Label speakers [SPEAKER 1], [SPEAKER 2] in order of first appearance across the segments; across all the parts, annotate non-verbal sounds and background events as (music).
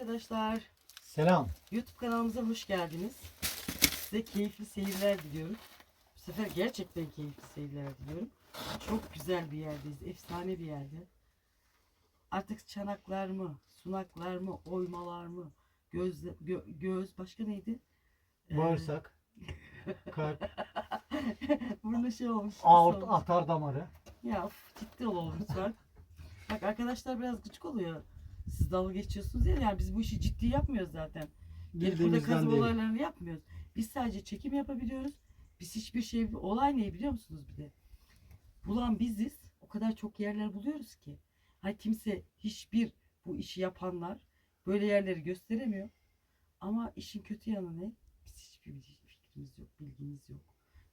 [SPEAKER 1] Arkadaşlar
[SPEAKER 2] Selam.
[SPEAKER 1] YouTube kanalımıza hoş geldiniz. Size keyifli seyirler diliyorum. Bu sefer gerçekten keyifli seyirler diliyorum. Çok güzel bir yerdeyiz. Efsane bir yerde. Artık çanaklar mı, sunaklar mı, oymalar mı, göz, gö- göz başka neydi? Ee,
[SPEAKER 2] Bağırsak, (laughs) kalp,
[SPEAKER 1] Burnu şey olmuş.
[SPEAKER 2] aort, atar damarı.
[SPEAKER 1] Ya of, ciddi olalım lütfen. (laughs) Bak arkadaşlar biraz gıcık oluyor. Siz dalga geçiyorsunuz ya. Yani biz bu işi ciddi yapmıyoruz zaten. Gelip burada
[SPEAKER 2] Bildiğimizden
[SPEAKER 1] kazım
[SPEAKER 2] değil.
[SPEAKER 1] olaylarını yapmıyoruz. Biz sadece çekim yapabiliyoruz. Biz hiçbir şey, olay ne biliyor musunuz bir de? Bulan biziz. O kadar çok yerler buluyoruz ki. Hani kimse hiçbir bu işi yapanlar böyle yerleri gösteremiyor. Ama işin kötü yanı ne? Biz hiçbir fikrimiz yok, bilgimiz yok.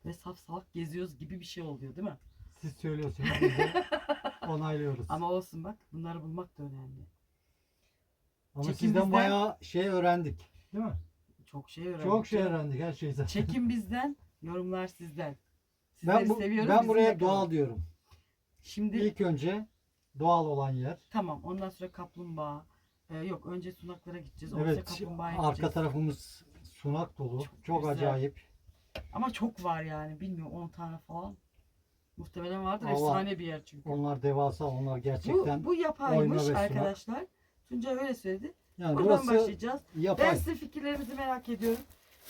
[SPEAKER 1] Ve saf salak geziyoruz gibi bir şey oluyor değil mi?
[SPEAKER 2] Siz söylüyorsunuz biz de (laughs) onaylıyoruz. Ama,
[SPEAKER 1] Ama olsun bak bunları bulmak da önemli. Çekim
[SPEAKER 2] sizden
[SPEAKER 1] bizden-
[SPEAKER 2] bayağı şey öğrendik. Değil mi?
[SPEAKER 1] Çok şey öğrendik.
[SPEAKER 2] Çok şey öğrendik her şeyden.
[SPEAKER 1] Çekim bizden, yorumlar sizden. Sizleri
[SPEAKER 2] Ben, bu,
[SPEAKER 1] seviyoruz.
[SPEAKER 2] ben buraya
[SPEAKER 1] kalın.
[SPEAKER 2] doğal diyorum.
[SPEAKER 1] Şimdi
[SPEAKER 2] İlk önce doğal olan yer.
[SPEAKER 1] tamam ondan sonra kaplumbağa. Ee, yok önce sunaklara gideceğiz. Ondan
[SPEAKER 2] Evet.
[SPEAKER 1] kaplumbağaya
[SPEAKER 2] Arka
[SPEAKER 1] gideceğiz.
[SPEAKER 2] tarafımız sunak dolu.
[SPEAKER 1] Çok
[SPEAKER 2] Çok,
[SPEAKER 1] güzel.
[SPEAKER 2] acayip.
[SPEAKER 1] Ama çok var yani. Bilmiyorum 10 tane falan. Muhtemelen vardır.
[SPEAKER 2] Allah.
[SPEAKER 1] Efsane bir yer çünkü.
[SPEAKER 2] Onlar devasa, onlar gerçekten.
[SPEAKER 1] Bu, bu yapaymış
[SPEAKER 2] ve sunak.
[SPEAKER 1] Tuncay öyle söyledi.
[SPEAKER 2] yani
[SPEAKER 1] Buradan başlayacağız. Ben
[SPEAKER 2] yapay.
[SPEAKER 1] sizin fikirlerinizi merak ediyorum.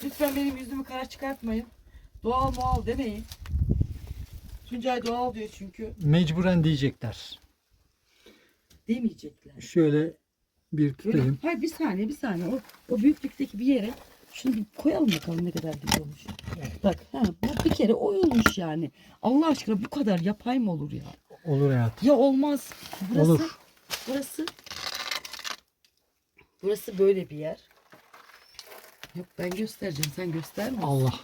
[SPEAKER 1] Lütfen benim yüzümü kara çıkartmayın. Doğal mual demeyin. Tuncay doğal diyor çünkü.
[SPEAKER 2] Mecburen diyecekler.
[SPEAKER 1] Demeyecekler.
[SPEAKER 2] Şöyle bir tutayım.
[SPEAKER 1] hayır bir saniye bir saniye. O, o büyüklükteki bir yere şunu bir koyalım bakalım ne kadar büyük olmuş. Bak ha, bu bir kere oyulmuş yani. Allah aşkına bu kadar yapay mı olur ya?
[SPEAKER 2] Olur hayatım.
[SPEAKER 1] Ya olmaz. Burası,
[SPEAKER 2] Olur.
[SPEAKER 1] Burası Burası böyle bir yer. Yok ben göstereceğim sen gösterme.
[SPEAKER 2] Allah.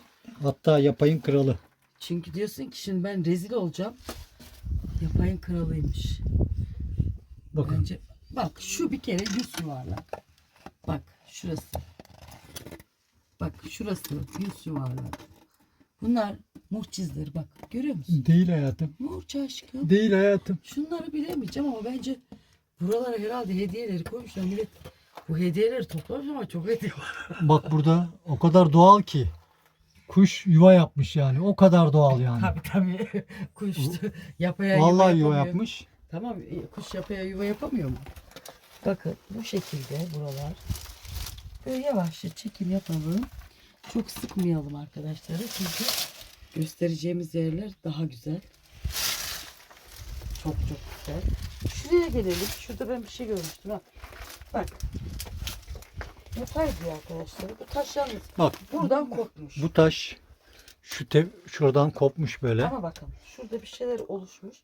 [SPEAKER 2] Hatta yapayın kralı.
[SPEAKER 1] Çünkü diyorsun ki şimdi ben rezil olacağım. Yapayın kralıymış.
[SPEAKER 2] Bakın.
[SPEAKER 1] Bence bak şu bir kere yüz yuvarlak. Bak şurası. Bak şurası yüz yuvarlak. Bunlar mucizleri bak. Görüyor musun?
[SPEAKER 2] Değil hayatım.
[SPEAKER 1] Murç aşkım.
[SPEAKER 2] Değil hayatım.
[SPEAKER 1] Şunları bilemeyeceğim ama bence buralara herhalde hediyeleri koymuşlar. Millet bu hediyeleri toplamış ama çok hediye var. (laughs)
[SPEAKER 2] Bak burada o kadar doğal ki. Kuş yuva yapmış yani. O kadar doğal yani.
[SPEAKER 1] Tabii tabii. (laughs) Kuş yapaya yuva
[SPEAKER 2] Vallahi yuva
[SPEAKER 1] yapamıyor.
[SPEAKER 2] yapmış.
[SPEAKER 1] Tamam e, kuş yapaya yuva yapamıyor mu? Bakın bu şekilde buralar. Böyle yavaşça çekim yapalım. Çok sıkmayalım arkadaşları çünkü göstereceğimiz yerler daha güzel. Çok çok güzel. Şuraya gelelim. Şurada ben bir şey görmüştüm. Ha. Bak. Yapay diyor arkadaşlar. Bu taş yalnız
[SPEAKER 2] Bak
[SPEAKER 1] buradan kopmuş.
[SPEAKER 2] bu taş şu te, şuradan kopmuş böyle.
[SPEAKER 1] Ama bakın şurada bir şeyler oluşmuş.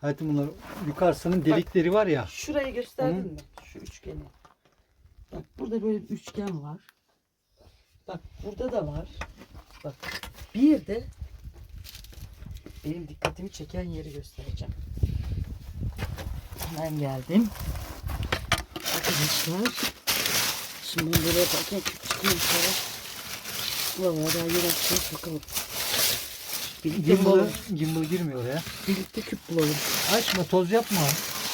[SPEAKER 2] Hayatım bunlar yukarısının delikleri var ya.
[SPEAKER 1] Şurayı gösterdin
[SPEAKER 2] Hı.
[SPEAKER 1] mi? Şu üçgeni. Bak burada böyle bir üçgen var. Bak burada da var. Bak bir de benim dikkatimi çeken yeri göstereceğim. Hemen geldim. Arkadaşlar. Şimdi ben böyle yaparken çıkıyor. Buralara daha yeni açacağız bakalım. Birlikte
[SPEAKER 2] Gimbal,
[SPEAKER 1] bulalım.
[SPEAKER 2] gimbal girmiyor ya.
[SPEAKER 1] Birlikte küp bulalım.
[SPEAKER 2] Açma toz yapma.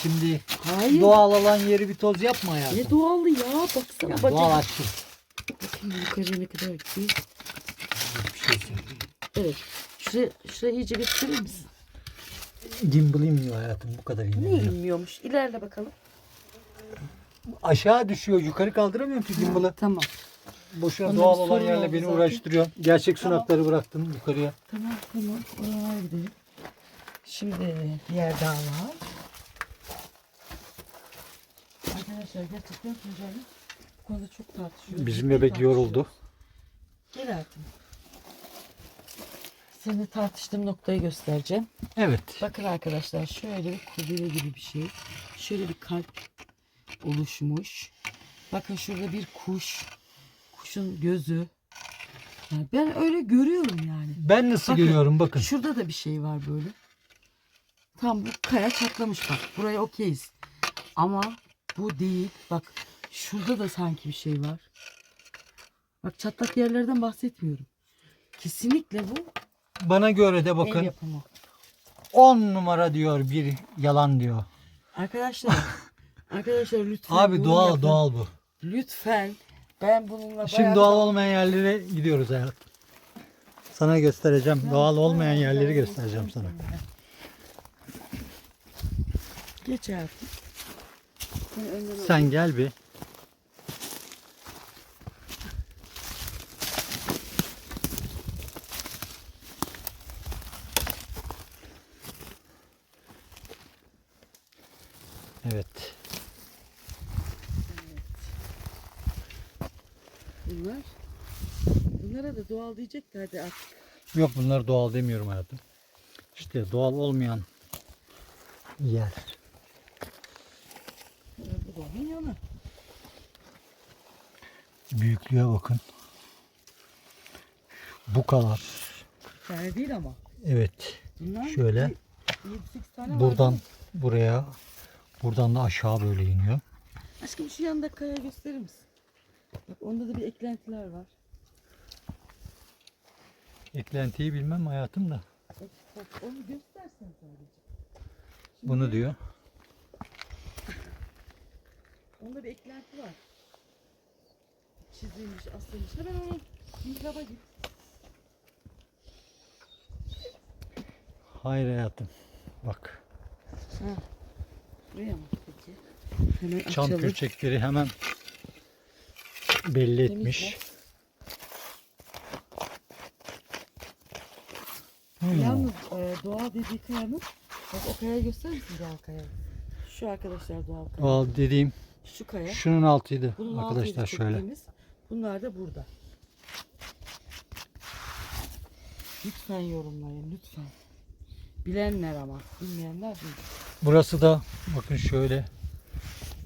[SPEAKER 2] Şimdi
[SPEAKER 1] Hayır.
[SPEAKER 2] doğal olan yeri bir toz yapma
[SPEAKER 1] Ne
[SPEAKER 2] hayatım.
[SPEAKER 1] doğalı ya? Baksana
[SPEAKER 2] Ya
[SPEAKER 1] bacak.
[SPEAKER 2] doğal açtım.
[SPEAKER 1] Bakayım yukarıya ne kadar gidiyor.
[SPEAKER 2] Bir şey söyleyeyim.
[SPEAKER 1] Evet. Şuraya, şuraya iyice gösterir misin?
[SPEAKER 2] Gimbal inmiyor hayatım bu kadar
[SPEAKER 1] Ne
[SPEAKER 2] inmiyor.
[SPEAKER 1] inmiyormuş? İlerle bakalım.
[SPEAKER 2] Aşağı düşüyor. Yukarı kaldıramıyorum ki gimbalı.
[SPEAKER 1] Tamam.
[SPEAKER 2] Boşuna
[SPEAKER 1] Onda
[SPEAKER 2] doğal olan
[SPEAKER 1] sorun
[SPEAKER 2] yerle
[SPEAKER 1] oldu
[SPEAKER 2] beni
[SPEAKER 1] zaten.
[SPEAKER 2] uğraştırıyor. Gerçek
[SPEAKER 1] Tamam.
[SPEAKER 2] sunakları bıraktım yukarıya.
[SPEAKER 1] Tamam tamam. Oralara gidelim. Şimdi bir yer daha var. Arkadaşlar gerçekten Tuncay'la bu konuda çok tartışıyoruz.
[SPEAKER 2] Bizim bebek
[SPEAKER 1] tartışıyoruz.
[SPEAKER 2] yoruldu.
[SPEAKER 1] Gel hayatım. Seni tartıştığım noktayı göstereceğim.
[SPEAKER 2] Evet.
[SPEAKER 1] Bakın arkadaşlar şöyle bir kudure gibi bir şey. Şöyle bir kalp oluşmuş. Bakın şurada bir kuş. Kuşun gözü. Yani ben öyle görüyorum yani.
[SPEAKER 2] Ben nasıl
[SPEAKER 1] Bakın.
[SPEAKER 2] görüyorum bakın.
[SPEAKER 1] Şurada da bir şey var böyle. Tam bu kaya çatlamış bak. Buraya okeyiz. Ama bu değil. Bak şurada da sanki bir şey var. Bak çatlak yerlerden bahsetmiyorum. Kesinlikle bu
[SPEAKER 2] Bana göre de bakın
[SPEAKER 1] yapımı.
[SPEAKER 2] 10 numara diyor bir yalan diyor.
[SPEAKER 1] Arkadaşlar (laughs) Arkadaşlar lütfen.
[SPEAKER 2] Abi doğal
[SPEAKER 1] yapın.
[SPEAKER 2] doğal bu.
[SPEAKER 1] Lütfen. Ben bununla
[SPEAKER 2] Şimdi
[SPEAKER 1] bayağı-
[SPEAKER 2] doğal olmayan yerlere gidiyoruz hayat. Sana göstereceğim. Doğal olmayan yerleri göstereceğim sana.
[SPEAKER 1] Geç al.
[SPEAKER 2] Sen gel bir. Evet.
[SPEAKER 1] Bunlar. Bunlara da doğal diyecekler de artık.
[SPEAKER 2] Yok bunlar doğal demiyorum hayatım. İşte doğal olmayan yer.
[SPEAKER 1] Bu onun yanı.
[SPEAKER 2] Büyüklüğe bakın. Bu kadar.
[SPEAKER 1] Tane değil ama.
[SPEAKER 2] Evet.
[SPEAKER 1] Bunlar
[SPEAKER 2] Şöyle
[SPEAKER 1] 7-8 tane
[SPEAKER 2] buradan
[SPEAKER 1] mi?
[SPEAKER 2] buraya buradan da aşağı böyle iniyor.
[SPEAKER 1] Aşkım şu yanda kaya gösterir misin? Onda da bir eklentiler var.
[SPEAKER 2] Eklentiyi bilmem hayatım da.
[SPEAKER 1] Bak, bak onu göstersen sadece. Şimdi
[SPEAKER 2] Bunu diyor.
[SPEAKER 1] Onda bir eklenti var. Çizilmiş, asılmış. Hemen onu mihraba git.
[SPEAKER 2] Hayır hayatım. Bak.
[SPEAKER 1] Ha. Buraya mı peki? Hemen
[SPEAKER 2] Çam
[SPEAKER 1] açalım.
[SPEAKER 2] kürçekleri hemen belli etmiş. Hmm.
[SPEAKER 1] Yalnız e, doğal dediği kayanın bak o kayayı gösterir misin doğal kayayı? Şu arkadaşlar doğal kaya.
[SPEAKER 2] Doğal dediğim
[SPEAKER 1] Şu kaya.
[SPEAKER 2] şunun altıydı
[SPEAKER 1] Bunun
[SPEAKER 2] arkadaşlar
[SPEAKER 1] altıydı
[SPEAKER 2] şöyle.
[SPEAKER 1] Bunlar da burada. Lütfen yorumlayın lütfen. Bilenler ama bilmeyenler değil.
[SPEAKER 2] Burası da bakın şöyle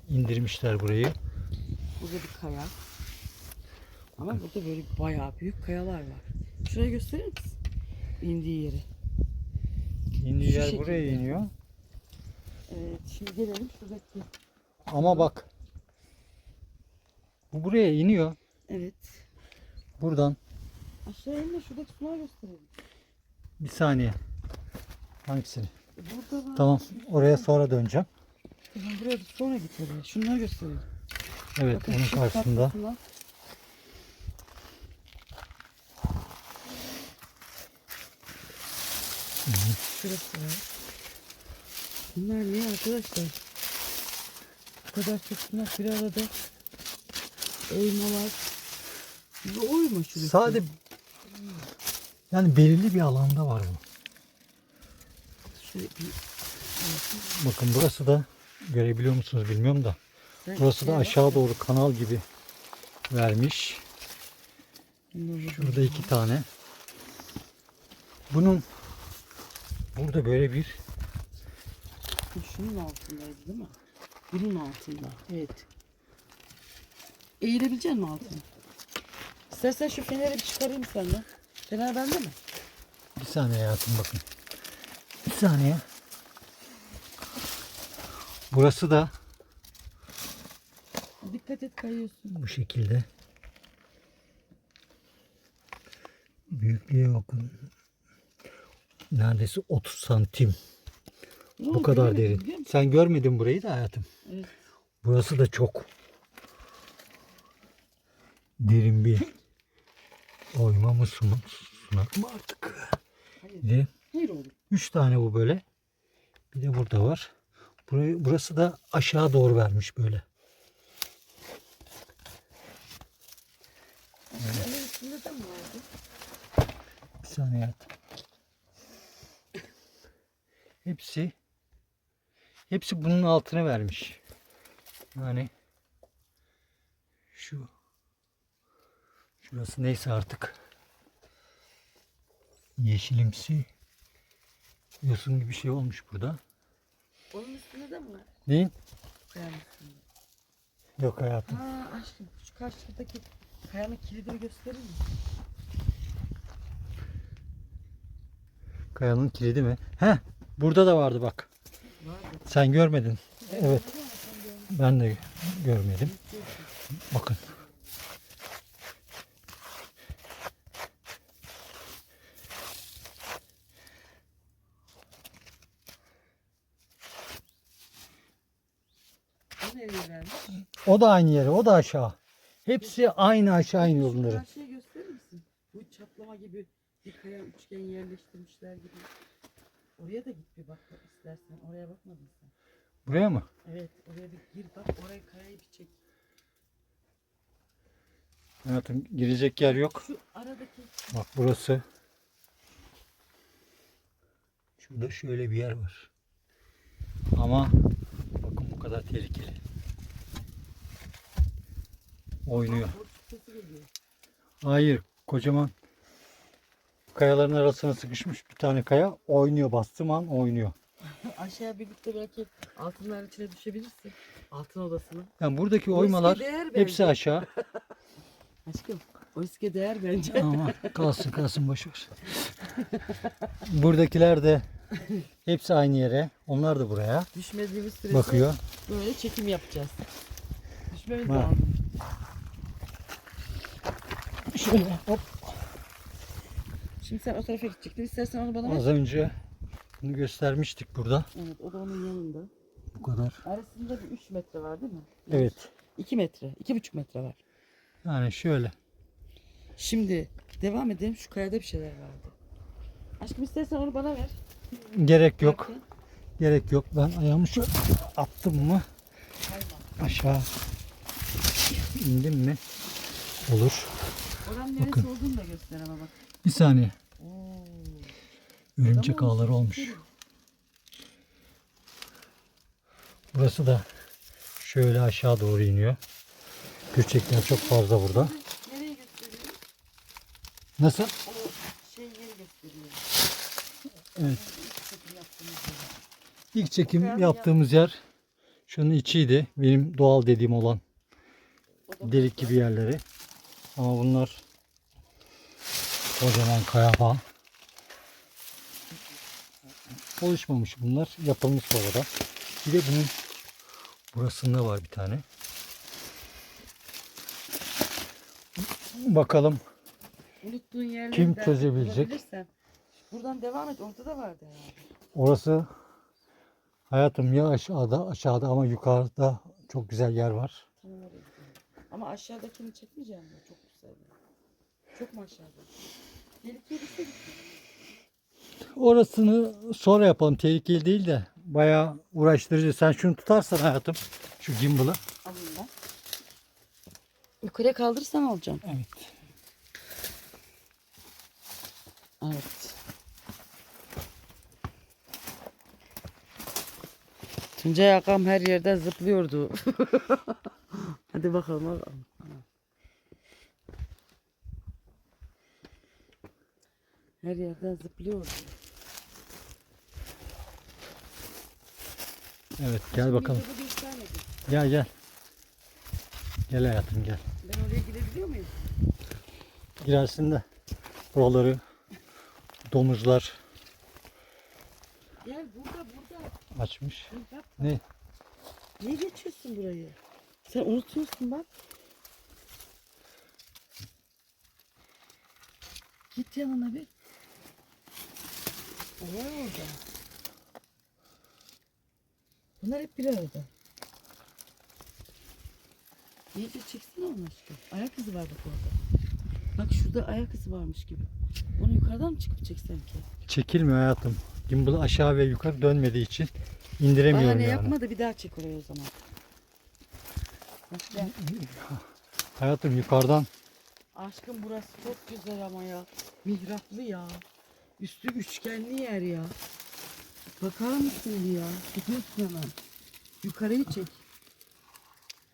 [SPEAKER 2] indirmişler burayı.
[SPEAKER 1] Burada bir kaya. Ama burada böyle bayağı büyük kayalar var. Şurayı gösterir misin? İndiği yeri.
[SPEAKER 2] İndiği
[SPEAKER 1] Şu
[SPEAKER 2] yer
[SPEAKER 1] şekilde.
[SPEAKER 2] buraya iniyor.
[SPEAKER 1] Evet şimdi gelelim şuradaki.
[SPEAKER 2] Ama bak bu buraya iniyor.
[SPEAKER 1] Evet.
[SPEAKER 2] Buradan
[SPEAKER 1] Aşağı inme şuradaki sular gösterelim.
[SPEAKER 2] bir saniye. Hangisini?
[SPEAKER 1] Burada var.
[SPEAKER 2] Tamam. Oraya sonra döneceğim.
[SPEAKER 1] Tamam buraya sonra git oraya. Şunları gösterelim.
[SPEAKER 2] Evet
[SPEAKER 1] Bakın
[SPEAKER 2] onun
[SPEAKER 1] şu
[SPEAKER 2] karşısında.
[SPEAKER 1] tatlısına. Şurası var. Bunlar niye arkadaşlar? Bu kadar çok sunak bir arada. Oymalar. Bir oyma şurası.
[SPEAKER 2] Sade yani belirli bir alanda var bu.
[SPEAKER 1] Şöyle bir
[SPEAKER 2] Bakın burası da görebiliyor musunuz bilmiyorum da. Burası da aşağı doğru kanal gibi vermiş. Şurada iki tane. Bunun burada böyle bir
[SPEAKER 1] Şunun altındaydı değil mi? Bunun altında. Evet. Eğilebilecek misin altına? İstersen şu feneri bir çıkarayım senden. Fener bende mi?
[SPEAKER 2] bir saniye hayatım bakın. Bir saniye. Burası da
[SPEAKER 1] Dikkat et kayıyorsun.
[SPEAKER 2] bu şekilde. Büyüklüğe bakın. Neredeyse 30 santim. Bu
[SPEAKER 1] Oğlum,
[SPEAKER 2] kadar derin.
[SPEAKER 1] musun?
[SPEAKER 2] Sen görmedin burayı da hayatım.
[SPEAKER 1] Evet.
[SPEAKER 2] Burası da çok derin bir oyma mı sunak, mı artık? Bir de üç tane bu böyle. Bir de burada var. Burayı, burası da aşağı doğru vermiş böyle.
[SPEAKER 1] Onun üstünde de mi vardı?
[SPEAKER 2] Bir saniye hayatım. Hepsi hepsi bunun altına vermiş. Yani şu şurası neyse artık yeşilimsi yosun gibi bir şey olmuş burada.
[SPEAKER 1] Onun üstünde de mi var?
[SPEAKER 2] Neyin?
[SPEAKER 1] Kayanın üstünde.
[SPEAKER 2] Yok hayatım.
[SPEAKER 1] Ha aşkım şu karşıdaki kayanın kilidini gösterir misin?
[SPEAKER 2] Kayanın kilidi mi? He, burada da vardı bak. Sen görmedin. Evet. Ben de görmedim. Bakın.
[SPEAKER 1] O
[SPEAKER 2] da aynı yere, o da aşağı. Hepsi aynı aşağı iniyor bunların.
[SPEAKER 1] Karşıya gösterir misin? Bu çatlama gibi bir kaya üçgen yerleştirmişler gibi. Oraya da git bir bak istersen. Oraya bakmadın sen.
[SPEAKER 2] Buraya mı?
[SPEAKER 1] Evet oraya bir gir bak oraya kayayı bir çek.
[SPEAKER 2] Hayatım girecek yer yok.
[SPEAKER 1] Şu aradaki
[SPEAKER 2] Bak burası. Şurada şöyle bir yer var. Ama bakın bu kadar tehlikeli. Oynuyor.
[SPEAKER 1] boşluk sesi geliyor.
[SPEAKER 2] Hayır, kocaman kayaların arasına sıkışmış bir tane kaya oynuyor. Bastığım an oynuyor. (laughs)
[SPEAKER 1] Aşağıya birlikte belki altınlar içine düşebilirsin. Altın odasına.
[SPEAKER 2] Yani buradaki oymalar
[SPEAKER 1] riske değer bence.
[SPEAKER 2] hepsi aşağı. (laughs)
[SPEAKER 1] Aşkım o riske değer bence.
[SPEAKER 2] Ama kalsın kalsın boş ver. (laughs) Buradakiler de hepsi aynı yere. Onlar da buraya
[SPEAKER 1] Düşmediğimiz sürece
[SPEAKER 2] bakıyor.
[SPEAKER 1] böyle çekim yapacağız. Düşmemiz
[SPEAKER 2] Ha.
[SPEAKER 1] lazım.
[SPEAKER 2] Şöyle hop.
[SPEAKER 1] Şimdi sen o tarafa gidecektin. İstersen onu bana ver.
[SPEAKER 2] Az önce bunu göstermiştik burada.
[SPEAKER 1] Evet o da onun yanında.
[SPEAKER 2] Bu kadar.
[SPEAKER 1] Arasında bir 3 metre var değil mi?
[SPEAKER 2] Evet.
[SPEAKER 1] 2 metre. 2,5 metre var.
[SPEAKER 2] Yani şöyle.
[SPEAKER 1] Şimdi devam edelim. Şu kayada bir şeyler vardı. Aşkım istersen onu bana ver.
[SPEAKER 2] Gerek yok.
[SPEAKER 1] Bakın.
[SPEAKER 2] Gerek yok. Ben ayağımı şu attım mı aşağı indim mi olur.
[SPEAKER 1] Oranın neresi
[SPEAKER 2] Bakın.
[SPEAKER 1] olduğunu da göster ama bak.
[SPEAKER 2] Bir saniye.
[SPEAKER 1] Oo.
[SPEAKER 2] Örümcek ağları olmuş. Burası da şöyle aşağı doğru iniyor. Göçekler çok fazla burada.
[SPEAKER 1] Nereye gösteriyor?
[SPEAKER 2] Nasıl?
[SPEAKER 1] O şey yeri gösteriyor.
[SPEAKER 2] Evet. İlk çekim yaptığımız yer şunun içiydi. Benim doğal dediğim olan delik gibi yerleri. Ama bunlar kocaman kaya bağ. Oluşmamış bunlar. Yapılmış bu arada. Bir de bunun burasında var bir tane. Bakalım
[SPEAKER 1] Unuttuğun yerleri
[SPEAKER 2] Kim
[SPEAKER 1] de
[SPEAKER 2] çözebilecek?
[SPEAKER 1] bulabilirsen. Buradan devam et. Orada da vardı herhalde.
[SPEAKER 2] orası hayatım ya aşağıda aşağıda ama yukarıda çok güzel yer var.
[SPEAKER 1] Tamam oraya gidelim. Ama aşağıdakini çekmeyeceğim mi? Çok güzel. Çok mu aşağıda?
[SPEAKER 2] Orasını sonra yapalım. Tehlikeli değil de bayağı uğraştırıcı. Sen şunu tutarsan hayatım şu gimbal'ı.
[SPEAKER 1] Alayım ben. Yukarıya kaldırırsan alacağım.
[SPEAKER 2] Evet.
[SPEAKER 1] Evet. Tuncay Akam her yerden zıplıyordu. (laughs) Hadi bakalım. bakalım. Her yerden zıplıyordu.
[SPEAKER 2] Evet gel bakalım.
[SPEAKER 1] Bir.
[SPEAKER 2] Gel gel. Gel hayatım gel.
[SPEAKER 1] Ben oraya gidebiliyor muyum?
[SPEAKER 2] Girersin de buraları domuzlar
[SPEAKER 1] Gel burada burada.
[SPEAKER 2] açmış.
[SPEAKER 1] Dur.
[SPEAKER 2] Ne?
[SPEAKER 1] Niye geçiyorsun burayı? Sen unutuyorsun bak. Git yanına bir. O var orada. Bunlar hep bir arada. İyice çeksene onu aşkım. Ayak izi var bak orada. Bak şurada ayak izi varmış gibi. Onu yukarıdan mı çıkıp çeksen ki?
[SPEAKER 2] Çekilmiyor hayatım. Gimbal aşağı ve yukarı dönmediği için indiremiyorum
[SPEAKER 1] Bahane
[SPEAKER 2] yani.
[SPEAKER 1] yapma da bir daha çek oraya o zaman.
[SPEAKER 2] Hayatım yukarıdan
[SPEAKER 1] Aşkım burası çok güzel ama ya. Mihraplı ya. Üstü üçgenli yer ya. Bakar mısın bir ya? Gidiyorsun hemen. Yukarıyı çek.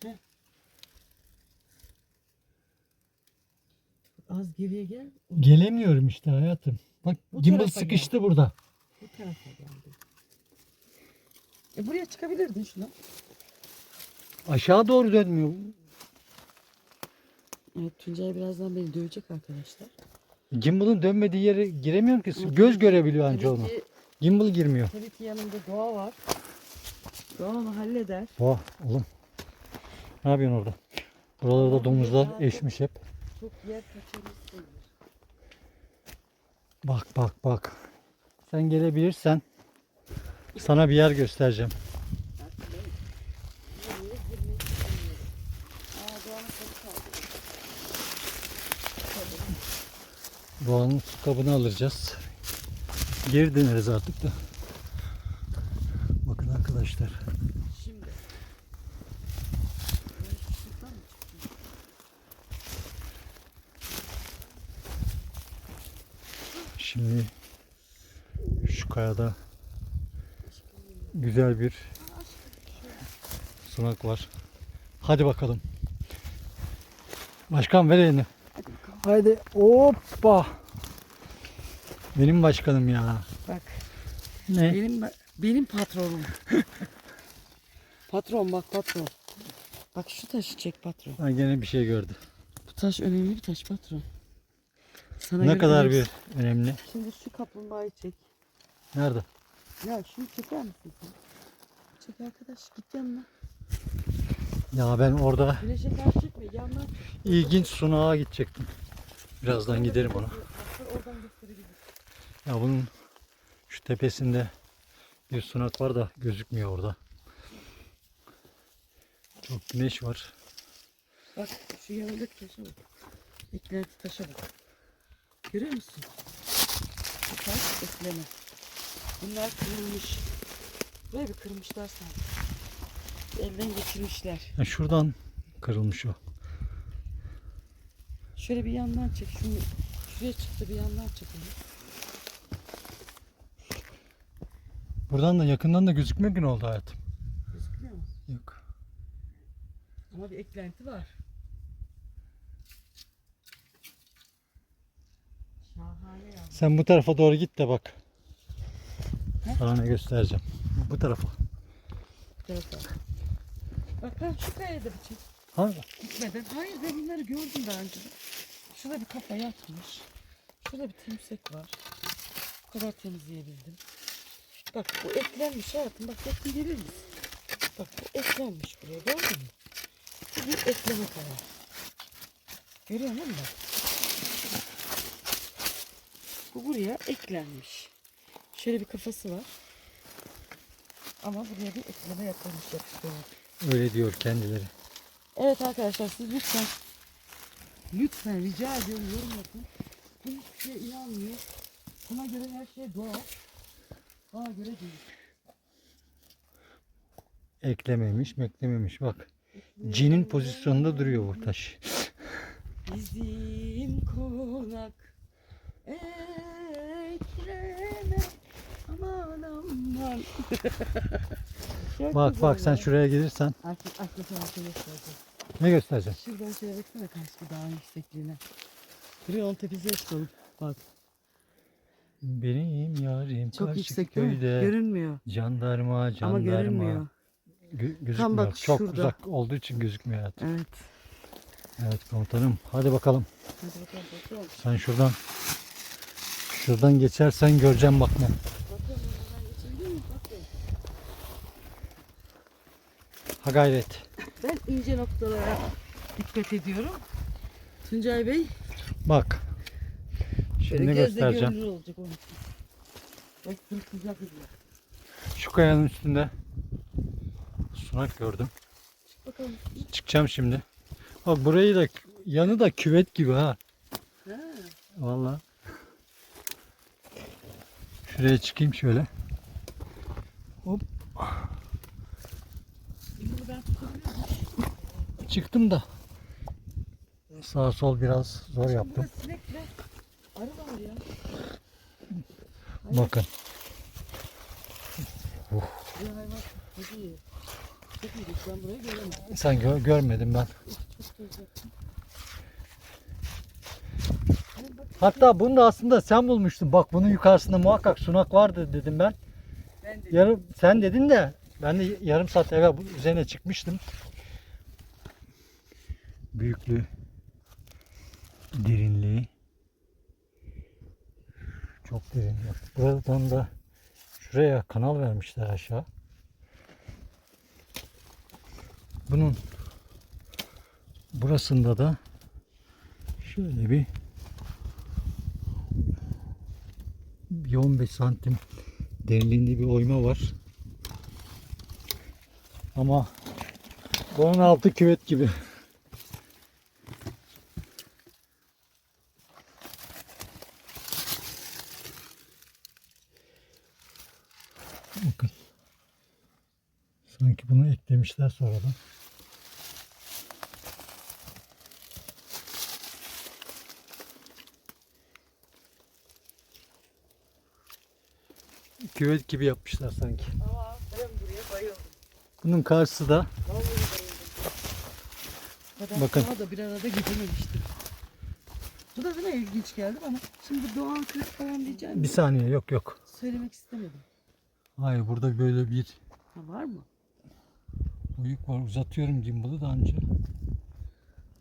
[SPEAKER 1] Heh. Az geriye gel.
[SPEAKER 2] gelemiyorum işte hayatım. Bak
[SPEAKER 1] Bu
[SPEAKER 2] gimbal
[SPEAKER 1] tarafa
[SPEAKER 2] sıkıştı burada.
[SPEAKER 1] Bu tarafa geldi. E buraya çıkabilirdin şuna.
[SPEAKER 2] Aşağı doğru dönmüyor.
[SPEAKER 1] Evet Tuncay birazdan beni dövecek arkadaşlar.
[SPEAKER 2] Gimbal'ın dönmediği yere giremiyorum ki. Göz görebiliyor anca
[SPEAKER 1] Tabii
[SPEAKER 2] onu.
[SPEAKER 1] ki,
[SPEAKER 2] Gimbal girmiyor.
[SPEAKER 1] tabii ki yanımda doğa var. Doğa onu halleder.
[SPEAKER 2] Vah oğlum. Ne yapıyorsun orada? Buralarda domuzlar eşmiş hep.
[SPEAKER 1] Çok yer kaçırmışsın.
[SPEAKER 2] Bak bak bak. Sen gelebilirsen sana bir yer göstereceğim.
[SPEAKER 1] Doğan'ın kaldı.
[SPEAKER 2] Doğanın su kabını alacağız. Geri döneriz artık da. Bakın arkadaşlar.
[SPEAKER 1] Şimdi.
[SPEAKER 2] Şimdi şu kayada güzel bir sunak var. Hadi bakalım. Başkan ver elini. Haydi hoppa. Benim başkanım ya.
[SPEAKER 1] Bak.
[SPEAKER 2] Ne?
[SPEAKER 1] Benim benim patronum. (laughs) patron bak patron. Bak şu taşı çek patron.
[SPEAKER 2] Ha, gene bir şey gördü.
[SPEAKER 1] Bu taş önemli bir taş patron. Sana
[SPEAKER 2] Ne kadar bir önemli.
[SPEAKER 1] Şimdi şu kaplumbağayı çek.
[SPEAKER 2] Nerede?
[SPEAKER 1] Ya şunu çeker misin sen? Çek arkadaş git yanına.
[SPEAKER 2] Ya ben orada ilginç sunağa gidecektim. Birazdan giderim ona. Ya bunun şu tepesinde bir sunak var da gözükmüyor orada. Çok güneş var.
[SPEAKER 1] Bak şu yanındaki taşa bak. Eklenti taşa bak. Görüyor musun? Bu taş ekleme. Bunlar kırılmış. Böyle bir kırmışlar sanki. Elden geçirmişler.
[SPEAKER 2] Ya şuradan kırılmış o.
[SPEAKER 1] Şöyle bir yandan çek. Şunu şuraya çıktı bir yandan çek onu.
[SPEAKER 2] Buradan da yakından da gözükmüyor ki ne oldu hayatım.
[SPEAKER 1] Gözükmüyor mu?
[SPEAKER 2] Yok.
[SPEAKER 1] Ama bir eklenti var. Şahane ya.
[SPEAKER 2] Sen bu tarafa doğru git de bak.
[SPEAKER 1] He?
[SPEAKER 2] Sana ne göstereceğim. Bu tarafa.
[SPEAKER 1] Bu tarafa. Bak ha şu kayada bir çek.
[SPEAKER 2] Ha,
[SPEAKER 1] Gitmeden. Hayır ben bunları gördüm daha önce. Şurada bir kafa yatmış. Şurada bir timsek var. Bu kadar temizleyebildim. Bak bu eklenmiş hayatım. Bak yakın gelir misin? Bak bu eklenmiş buraya gördün mü? Bu bir ekleme kaya. Görüyor musun bak? Bu buraya eklenmiş. Şöyle bir kafası var. Ama buraya bir ekleme yapılmış yapıştırılmış.
[SPEAKER 2] öyle diyor kendileri.
[SPEAKER 1] Evet arkadaşlar siz lütfen lütfen rica ediyorum yorum yapın. Kim hiçbir şeye inanmıyor. Buna göre her şey doğal. Bana göre değil.
[SPEAKER 2] Eklememiş, meklememiş. Bak. Cinin pozisyonunda duruyor bu taş.
[SPEAKER 1] Bizim konak ekleme aman aman. (laughs) Çok
[SPEAKER 2] Bak bak sen
[SPEAKER 1] ya.
[SPEAKER 2] şuraya gelirsen
[SPEAKER 1] Artık arkadaşlar arkadaşlar.
[SPEAKER 2] ne göstereceğim?
[SPEAKER 1] Şuradan şöyle baksana karşı dağın yüksekliğine. Buraya onun tepesine çıkalım. Bak.
[SPEAKER 2] Benim yarim
[SPEAKER 1] Çok
[SPEAKER 2] karşı
[SPEAKER 1] yüksek değil mi?
[SPEAKER 2] köyde.
[SPEAKER 1] Görünmüyor.
[SPEAKER 2] Jandarma, jandarma.
[SPEAKER 1] Ama görünmüyor.
[SPEAKER 2] Gö- gözükmüyor.
[SPEAKER 1] Bak
[SPEAKER 2] Çok
[SPEAKER 1] şurada.
[SPEAKER 2] uzak olduğu için gözükmüyor hayatım.
[SPEAKER 1] Evet.
[SPEAKER 2] Evet komutanım. Hadi bakalım.
[SPEAKER 1] Hadi bakalım bakalım.
[SPEAKER 2] Sen şuradan şuradan geçersen göreceğim bak ne.
[SPEAKER 1] Bakalım oradan geçebilir miyim? Bakalım.
[SPEAKER 2] Ha gayret.
[SPEAKER 1] Ben ince noktalara dikkat ediyorum. Tuncay Bey.
[SPEAKER 2] Bak. Şimdi
[SPEAKER 1] Böyle
[SPEAKER 2] göstereceğim.
[SPEAKER 1] olacak onun. Bak.
[SPEAKER 2] Şu kayanın üstünde sunak gördüm.
[SPEAKER 1] Çık bakalım.
[SPEAKER 2] Çıkacağım şimdi. Bak burayı da yanı da küvet gibi ha.
[SPEAKER 1] Ha.
[SPEAKER 2] Vallahi. Şuraya çıkayım şöyle.
[SPEAKER 1] Bunu ben tutabiliyor muyum?
[SPEAKER 2] Çıktım da. Sağ sol biraz zor yaptım. Bakın.
[SPEAKER 1] Göremem.
[SPEAKER 2] Sen gö- görmedim ben. Hatta bunu da aslında sen bulmuştun. Bak bunun yukarısında muhakkak sunak vardı dedim ben. Yarım sen dedin de ben de yarım saat evvel bu üzerine çıkmıştım. Büyüklüğü, derinliği çok derin. Buradan da şuraya kanal vermişler aşağı. Bunun burasında da şöyle bir bir 15 santim derinliğinde bir oyma var. Ama bunun altı küvet gibi. İndirmişler sonradan. Küvet gibi yapmışlar sanki.
[SPEAKER 1] Aa, ben buraya bayıldım.
[SPEAKER 2] Bunun karşısı da
[SPEAKER 1] Vallahi bayıldım. Kadar
[SPEAKER 2] Bakın.
[SPEAKER 1] Daha da bir arada gidememiştim. Bu da mi ilginç geldi bana. Şimdi doğal kız falan diyeceğim.
[SPEAKER 2] bir saniye yok yok.
[SPEAKER 1] Söylemek istemedim.
[SPEAKER 2] Hayır burada böyle bir
[SPEAKER 1] Ha, var mı?
[SPEAKER 2] Oyuk var. Uzatıyorum gimbalı da anca.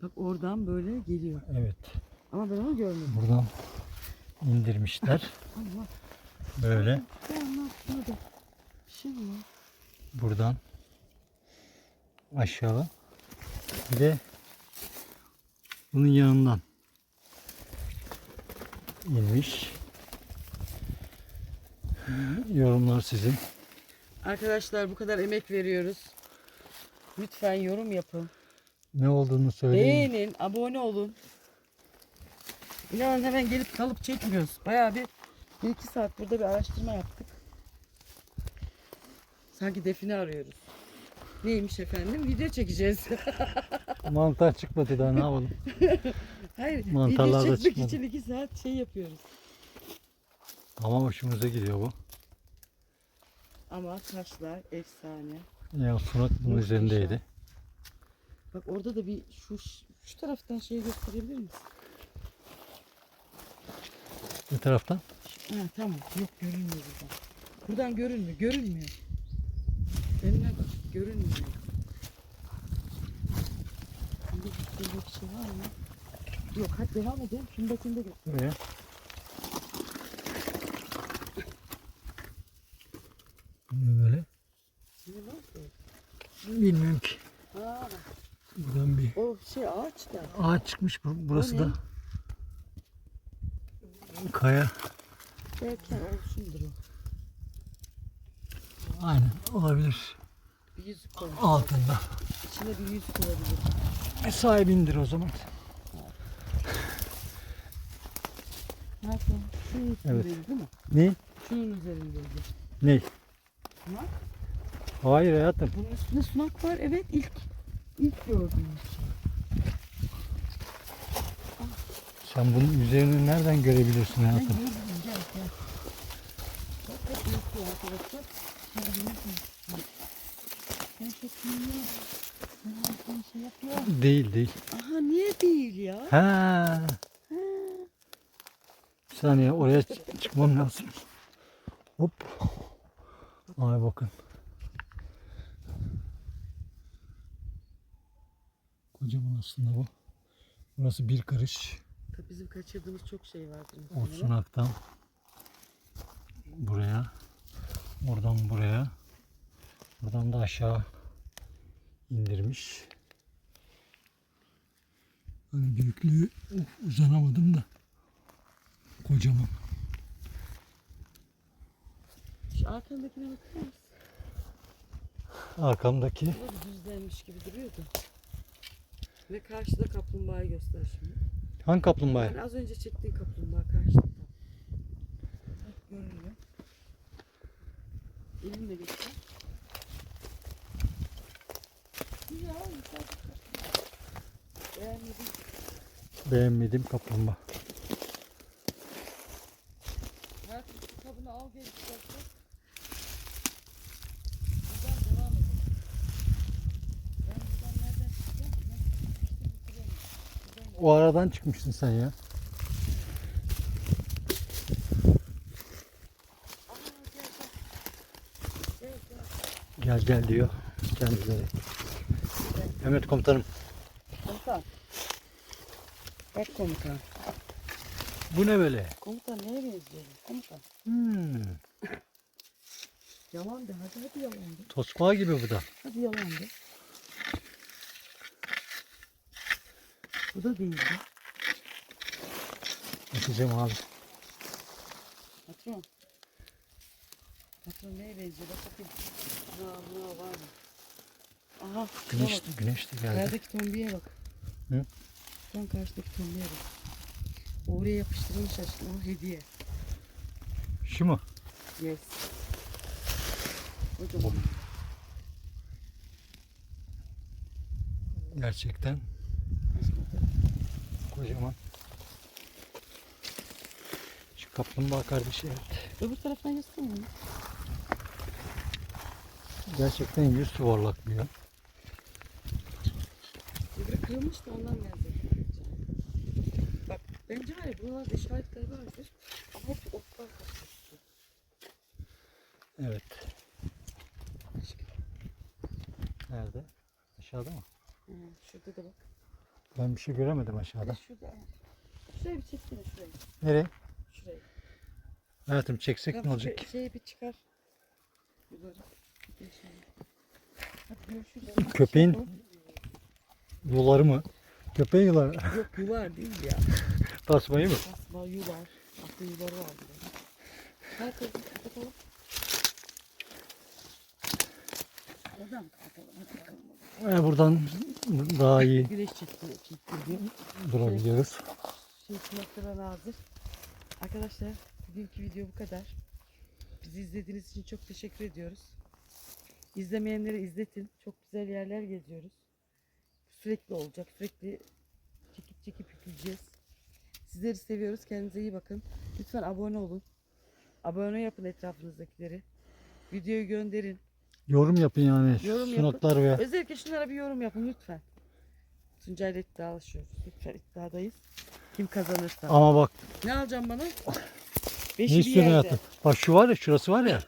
[SPEAKER 1] Bak oradan böyle geliyor.
[SPEAKER 2] Evet.
[SPEAKER 1] Ama ben onu görmedim.
[SPEAKER 2] Buradan indirmişler. (laughs)
[SPEAKER 1] Allah.
[SPEAKER 2] Böyle
[SPEAKER 1] Ben anlatmadım. Bir şey mi
[SPEAKER 2] buradan aşağı. Bir de bunun yanından inmiş. Yorumlar sizin.
[SPEAKER 1] Arkadaşlar bu kadar emek veriyoruz. Lütfen yorum yapın.
[SPEAKER 2] Ne olduğunu söyleyin.
[SPEAKER 1] Beğenin, abone olun. İnanın hemen gelip kalıp çekmiyoruz. Bayağı bir, bir iki saat burada bir araştırma yaptık. Sanki define arıyoruz. Neymiş efendim? Video çekeceğiz. (laughs)
[SPEAKER 2] Mantar çıkmadı daha ne yapalım. (laughs)
[SPEAKER 1] Hayır,
[SPEAKER 2] Mantarlar da
[SPEAKER 1] video çekmek
[SPEAKER 2] çıkmadı.
[SPEAKER 1] için iki saat şey yapıyoruz.
[SPEAKER 2] Ama hoşumuza gidiyor bu.
[SPEAKER 1] Ama taşlar efsane.
[SPEAKER 2] Ya sunak bunun
[SPEAKER 1] Muhteşem.
[SPEAKER 2] üzerindeydi.
[SPEAKER 1] Bak orada da bir şu şu taraftan şey gösterebilir misin?
[SPEAKER 2] Bu taraftan.
[SPEAKER 1] Ha tamam. Yok görünmüyor buradan. Buradan görünmüyor. Görünmüyor. Önüne bak. Görünmüyor. Şimdi bir şey var mı? Yok hadi devam edelim. Şundakinde gör.
[SPEAKER 2] Buraya. Bu ne böyle?
[SPEAKER 1] Şimdi var mı?
[SPEAKER 2] Bilmiyorum ki.
[SPEAKER 1] Aa,
[SPEAKER 2] Buradan bir
[SPEAKER 1] o şey ağaç da.
[SPEAKER 2] ağaç çıkmış. Bu- Burası da kaya.
[SPEAKER 1] Belki olsundur o.
[SPEAKER 2] Aynen olabilir.
[SPEAKER 1] Bir yüzük koy.
[SPEAKER 2] Altında.
[SPEAKER 1] İçine bir yüzük olabilir.
[SPEAKER 2] E, sahibindir o zaman.
[SPEAKER 1] Nerede? Şunun
[SPEAKER 2] Evet.
[SPEAKER 1] üstündeydi değil mi?
[SPEAKER 2] Ne?
[SPEAKER 1] Şunun üzerindeydi.
[SPEAKER 2] Ne?
[SPEAKER 1] Sunak.
[SPEAKER 2] Hayır hayatım.
[SPEAKER 1] Bunun üstünde sunak var. Evet ilk ilk gördüğümüz şey.
[SPEAKER 2] Sen bunun üzerini nereden görebilirsin hayatım? Değil değil.
[SPEAKER 1] Aha niye değil ya?
[SPEAKER 2] Ha. Bir saniye oraya çıkmam lazım. Hop. Ay bakın. Kocaman aslında bu. Burası bir karış.
[SPEAKER 1] Bizim kaçırdığımız çok şey vardır.
[SPEAKER 2] O
[SPEAKER 1] muhtemelen.
[SPEAKER 2] sunaktan buraya. Oradan buraya. Buradan da aşağı indirmiş. Hani büyüklüğü of, uzanamadım da. Kocaman.
[SPEAKER 1] Şu arkandakine bakar mısın?
[SPEAKER 2] Arkamdaki
[SPEAKER 1] da düzlenmiş gibi duruyordu. Ve karşıda kaplumbağayı göster şimdi.
[SPEAKER 2] Hangi kaplumbağa?
[SPEAKER 1] Yani az önce çektiğin kaplumbağa karşıda. Bak görünüyor. Yukarıda kaplumbağa. Beğenmedim.
[SPEAKER 2] Beğenmedim kaplumbağa.
[SPEAKER 1] Hayatım şu kabını al gel istersen. Buradan devam edelim. Ben buradan nereden çıkacağım ki? Nasıl çıkmıştım bitiremiyorum.
[SPEAKER 2] Aradan çıkmışsın sen ya.
[SPEAKER 1] Gel gel.
[SPEAKER 2] Diyor kendileri. Mehmet komutanım.
[SPEAKER 1] Komutan. Bak komutan.
[SPEAKER 2] Bu ne böyle?
[SPEAKER 1] Komutan neye benziyor? Komutan.
[SPEAKER 2] Hmm,
[SPEAKER 1] Yalan de hadi hadi yalan de.
[SPEAKER 2] tosbağa gibi bu da.
[SPEAKER 1] Hadi yalan de. Bu da değildi.
[SPEAKER 2] Bakacağım abi.
[SPEAKER 1] Patron. Patron neye benziyor? Bak bakayım. Buna buna var mı? Aha.
[SPEAKER 2] Güneş,
[SPEAKER 1] bak.
[SPEAKER 2] güneş de geldi.
[SPEAKER 1] Kayadaki tombiye bak.
[SPEAKER 2] Hı?
[SPEAKER 1] Son karşıdaki tombiye bak. Oraya yapıştırılmış aşkım. O hediye.
[SPEAKER 2] Şu mu?
[SPEAKER 1] Yes. Kocaman.
[SPEAKER 2] Gerçekten kocaman. Kaplumbağa kardeşi evet.
[SPEAKER 1] Öbür taraftan yazsana bunu.
[SPEAKER 2] Gerçekten yüz yuvarlak bir ya.
[SPEAKER 1] Öbürü kırılmış da ondan geldi. Bak bence var ya buralarda işaretler vardır. Ama hep otlar kaçmıştı.
[SPEAKER 2] Evet. Nerede? Aşağıda mı?
[SPEAKER 1] Hı, şurada da bak.
[SPEAKER 2] Ben bir şey göremedim aşağıda.
[SPEAKER 1] şurada. Şuraya bir çeksene şurayı.
[SPEAKER 2] Nereye?
[SPEAKER 1] Şurayı.
[SPEAKER 2] Hayatım çeksek
[SPEAKER 1] Bak
[SPEAKER 2] ne olacak?
[SPEAKER 1] Şey, bir çıkar. Yukarı. Şey. Hadi görüşürüz.
[SPEAKER 2] Köpeğin yuları mı? Köpeğin yuları.
[SPEAKER 1] Yok yuvar değil ya. (laughs)
[SPEAKER 2] Tasmayı mı?
[SPEAKER 1] Asma yuvar. Aslı yuvarı var. Hadi kızım kapatalım. Oradan kapatalım.
[SPEAKER 2] Ee, buradan daha iyi
[SPEAKER 1] Güneş çekti, çektirdi.
[SPEAKER 2] durabiliyoruz.
[SPEAKER 1] Şey sınavlara hazır. Arkadaşlar bugünkü video bu kadar. Bizi izlediğiniz için çok teşekkür ediyoruz. İzlemeyenleri izletin. Çok güzel yerler geziyoruz. Sürekli olacak. Sürekli çekip çekip yükleyeceğiz. Sizleri seviyoruz. Kendinize iyi bakın. Lütfen abone olun. Abone yapın etrafınızdakileri. Videoyu gönderin.
[SPEAKER 2] Yorum yapın yani.
[SPEAKER 1] Yorum yapın.
[SPEAKER 2] ve
[SPEAKER 1] Özellikle şunlara bir yorum yapın lütfen. Tuncay'la iddialaşıyoruz. Lütfen iddiadayız. Kim kazanırsa.
[SPEAKER 2] ama bak
[SPEAKER 1] Ne alacağım bana?
[SPEAKER 2] ne
[SPEAKER 1] Beşi bir
[SPEAKER 2] istiyorsun
[SPEAKER 1] yerde.
[SPEAKER 2] hayatım? Bak şu var ya şurası var ya.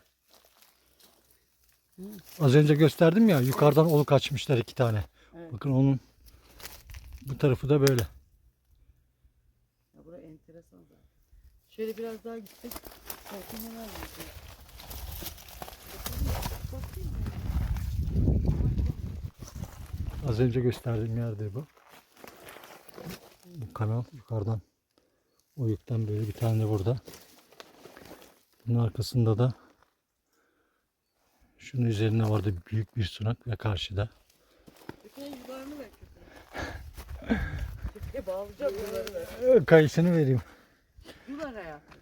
[SPEAKER 2] Az önce gösterdim ya yukarıdan oluk açmışlar iki tane.
[SPEAKER 1] Evet.
[SPEAKER 2] Bakın onun bu tarafı da böyle.
[SPEAKER 1] Ya bura enteresan zaten. Şöyle biraz daha gitsek. Korkun neler?
[SPEAKER 2] Az önce gösterdiğim yerde bu. Bu kanal yukarıdan oyuktan böyle bir tane burada. Bunun arkasında da şunun üzerine vardı büyük bir sunak ve karşıda. (laughs) Kayısını vereyim.
[SPEAKER 1] Yuvar hayatım.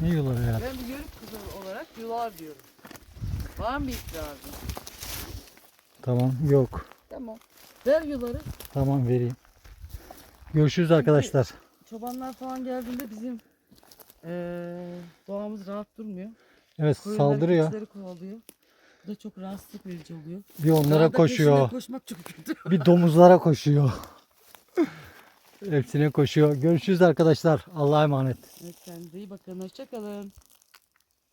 [SPEAKER 2] Ne yiyorlar ya?
[SPEAKER 1] Ben bir yörük kızı olarak yuvar diyorum. Var mı itirazın?
[SPEAKER 2] Tamam yok.
[SPEAKER 1] Tamam. Ver yuları.
[SPEAKER 2] Tamam vereyim. Görüşürüz arkadaşlar.
[SPEAKER 1] Çobanlar falan geldiğinde bizim eee doğamız rahat durmuyor.
[SPEAKER 2] Evet
[SPEAKER 1] Koyunları,
[SPEAKER 2] saldırıyor.
[SPEAKER 1] keçileri kovalıyor. Bu da çok rahatsızlık verici oluyor.
[SPEAKER 2] Bir onlara
[SPEAKER 1] Dağda
[SPEAKER 2] koşuyor.
[SPEAKER 1] koşmak çok kötü. (laughs)
[SPEAKER 2] Bir domuzlara koşuyor. Hepsine koşuyor. Görüşürüz arkadaşlar. Allah'a emanet.
[SPEAKER 1] Evet kendinize iyi bakın. Hoşçakalın.